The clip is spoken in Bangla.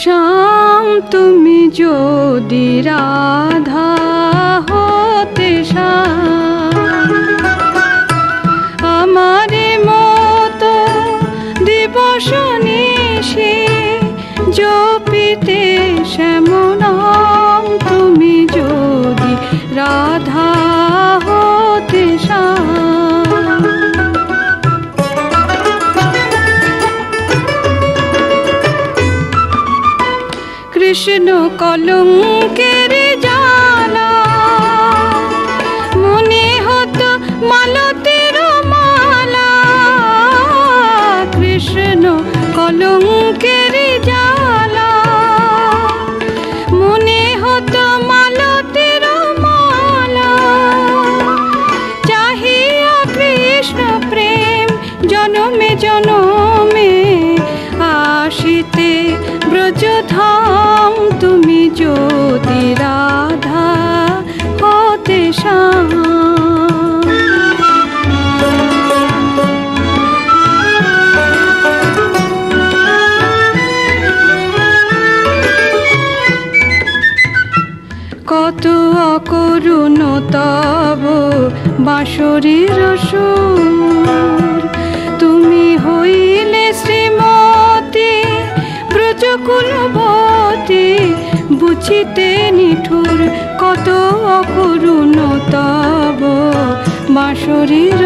শ্যাম তুমি যদি রাধা হতে শ্যাম শ্যামনাম তুমি যদি রাধা হতে কৃষ্ণ কলঙ্কের মালতের মালা। কৃষ্ণ কলঙ্কের জনমে আসিতে ব্রজধাম তুমি যদি রাধা হতে কত অকরুণ তব বাঁশরীর সুর। বুঝিতে নিঠুর কত অকরুণ তব। বাঁশরীর